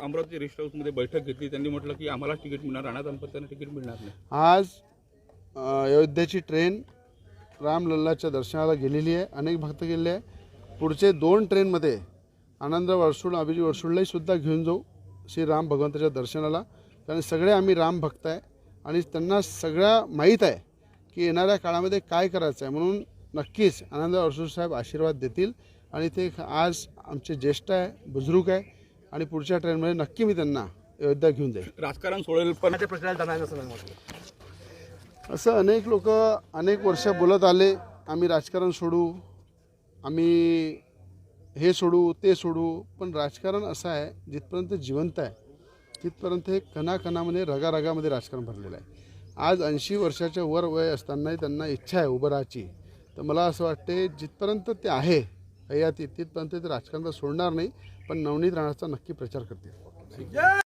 Amravati rest हाऊसमध्ये बैठक घेतली. त्यांनी म्हटलं की आम्हाला तिकीट मिळणार राणा दाम्पत्याने तिकीट मिळणार नाही. आज अयोध्येची ट्रेन रामलल्लाच्या दर्शनाला गेलेली आहे. अनेक भक्त गेलेले आहे. पुढचे दोन ट्रेनमध्ये आनंद वरसूड अभिजी वरसूडलाही सुद्धा घेऊन जाऊ श्री राम भगवंताच्या दर्शनाला. कारण सगळे आम्ही राम भक्त आहे. आणि त्यांना सगळ्या माहीत आहे की येणाऱ्या काळामध्ये काय करायचं आहे. म्हणून नक्कीच आनंद वरसूड साहेब आशीर्वाद देतील. आणि ते आज आमचे ज्येष्ठ आहे बुजुर्ग आहे. आणि पुढच्या ट्रेनमध्ये नक्की मी त्यांना अयोध्या घेऊन जाईल राजकारण सोडेल पण असं अनेक लोक अनेक वर्ष बोलत आले आम्ही राजकारण सोडू आम्ही हे सोडू ते सोडू पण राजकारण असं आहे जिथपर्यंत जिवंत आहे तिथपर्यंत हे कणाकणामध्ये रगारगामध्ये राजकारण भरलेलं आहे. आज ऐंशी वर्षाच्या वर वय असतानाही त्यांना इच्छा आहे उभं राहायची. तर मला असं वाटते जिथपर्यंत ते आहे हयाती तिथपर्यंत ते राजकारण सोडणार नाही पण नवनीत राणाचा नक्की प्रचार करतील.